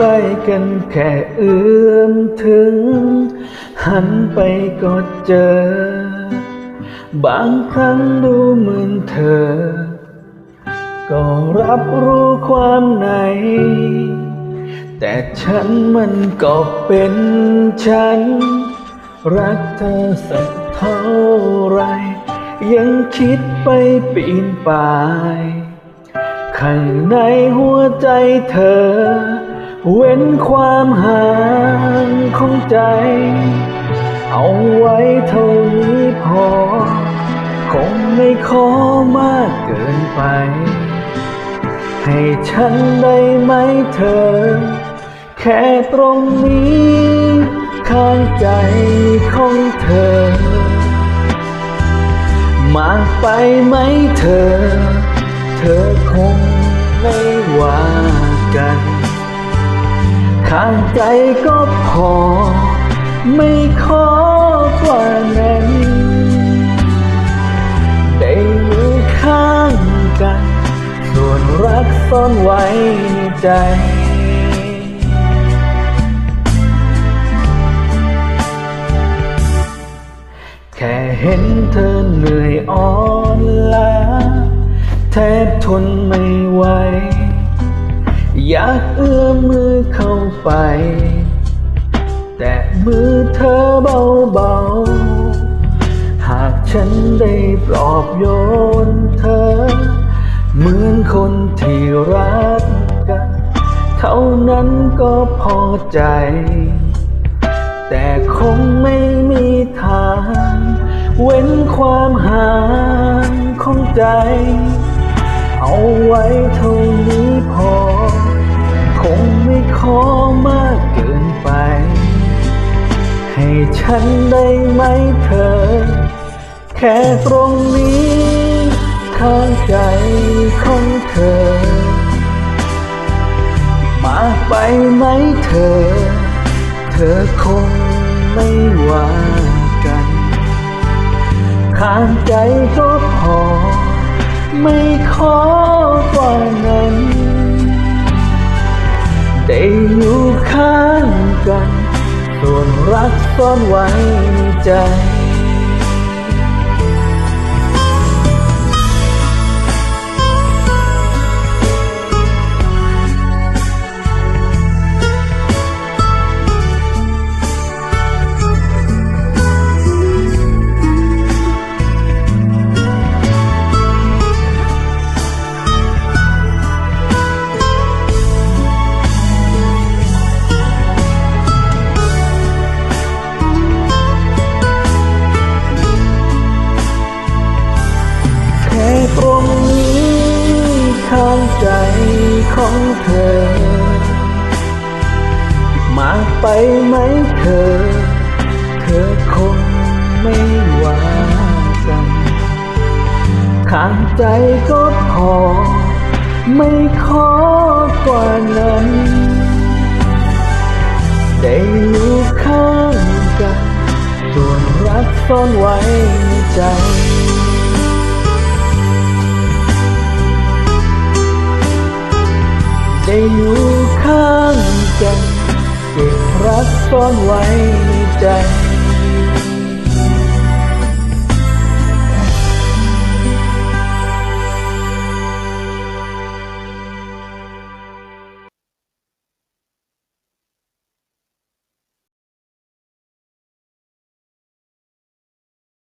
ใกล้กันแค่เอื้อมถึง หันไปก็เจอ บางครั้งดูเหมือนเธอ ก็รับรู้ความในแต่ฉันมันก็เป็นฉัน รักเธอสักเท่าไร ยังคิดไปปีนป่าย ข้างในหัวใจเธอ เว้นความห่างของใจ เอาไว้เท่านี้พอ คงไม่ขอมากเกินไป ให้ฉันได้ไหมเธอ แค่ตรงนี้ ข้างใจของเธอ มากไปไหมเธอ เธอคงไม่ว่ากัน ข้างใจก็พอ ไม่ขอกว่านั้นได้อยู่ข้างกัน ส่วนรักซ่อนไว้ในใจแค่เห็นเธอเหนื่อยอ่อนล้าแทบทนไม่ไหว อยากเอื้อมมือเข้าไป แต่มือเธอเบาๆ หากฉันได้ปลอบโยนเธอ เหมือนคนที่รักกัน เท่านั้นก็พอใจ แต่คงไม่มีทาง เว้นความห่างของใจ เอาไว้เท่านี้พอ งไม่ขอมากเกินไป ให้ฉันได้ไหมเธอ แค่ตรงนี้ข้างใจของเธอ มาไปไหมเธอ เธอคงไม่ว่ากันข้างใจก็พอ ไม่ขอกว่านั้น ข้างกัน ส่วนรักซ่อนไว้ในใจ ใจของเธอ มากไปไหมเธอ เธอคงไม่ว่ากันข้างใจก็พอ ไม่ขอกว่านั้น ได้อยู่ข้างกันส่วนรักซ่อนไว้ในใจ อยู่ข้างกันเก็บรักซ่อนไว้ในใจ